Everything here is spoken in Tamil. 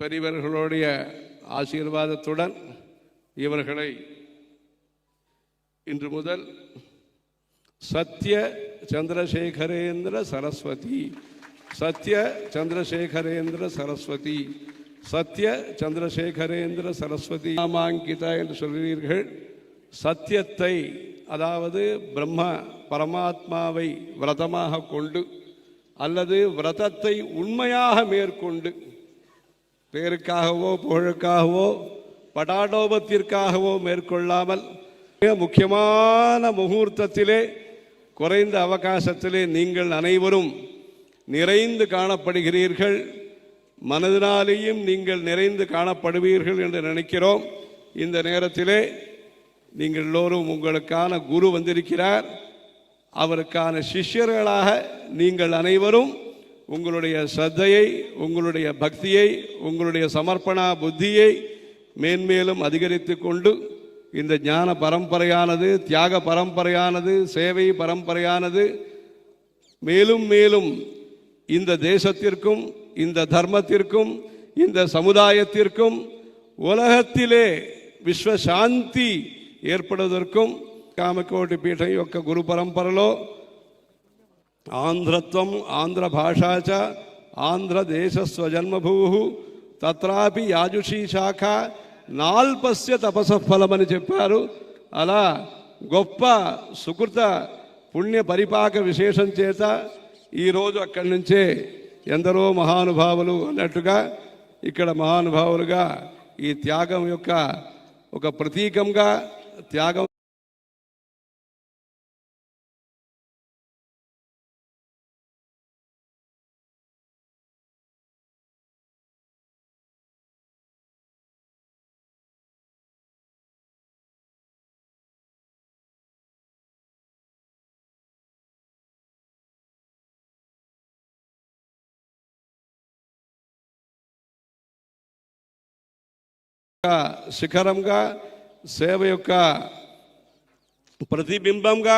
பெரியவர்களுடைய ஆசீர்வாதத்துடன் இவர்களை இன்று முதல் சத்ய சந்திரசேகரேந்திர சரஸ்வதி சத்ய சந்திரசேகரேந்திர சரஸ்வதி சத்ய சந்திரசேகரேந்திர சரஸ்வதி நாமாங்கிதா என்று சொல்கிறீர்கள். சத்தியத்தை அதாவது பிரம்ம பரமாத்மாவை விரதமாக கொண்டு அல்லது விரதத்தை உண்மையாக மேற்கொண்டு பேருக்காகவோ புகழுக்காகவோ படாடோபத்திற்காகவோ மேற்கொள்ளாமல் மிக முக்கியமான முகூர்த்தத்திலே குறைந்த அவகாசத்திலே நீங்கள் அனைவரும் நிறைந்து காணப்படுகிறீர்கள். மனதினாலேயும் நீங்கள் நிறைந்து காணப்படுவீர்கள் என்று நினைக்கிறோம். இந்த நேரத்திலே நீங்கள் எல்லோரும் உங்களுக்கான குரு வந்திருக்கிறார். அவருக்கான சிஷ்யர்களாக நீங்கள் அனைவரும் உங்களுடைய சத்தையை உங்களுடைய பக்தியை உங்களுடைய சமர்ப்பணா புத்தியை மேன்மேலும் அதிகரித்து கொண்டு இந்த ஞான பரம்பரையானது தியாக பரம்பரையானது சேவை பரம்பரையானது மேலும் மேலும் இந்த தேசத்திற்கும் இந்த தர்மத்திற்கும் இந்த சமுதாயத்திற்கும் ఉలహత్తిలే విశ్వశాంతి ఏర్పడదొరకం కామకోటి పీఠం యొక్క గురు పరంపరలో ఆంధ్రత్వం ఆంధ్ర భాషా చ ఆంధ్రదేశ తత్రాపి యాజుషీ శాఖ నాల్పస్య తపసఫలమని చెప్పారు. అలా గొప్ప సుకృత పుణ్య పరిపాక విశేషం చేత ఈరోజు అక్కడి నుంచే ఎందరో మహానుభావులు అన్నట్టుగా ఇక్కడ మహానుభావులుగా ఈ త్యాగం యొక్క ఒక ప్రతీకంగా త్యాగం శిఖరంగా సేవ యొక్క ప్రతిబింబంగా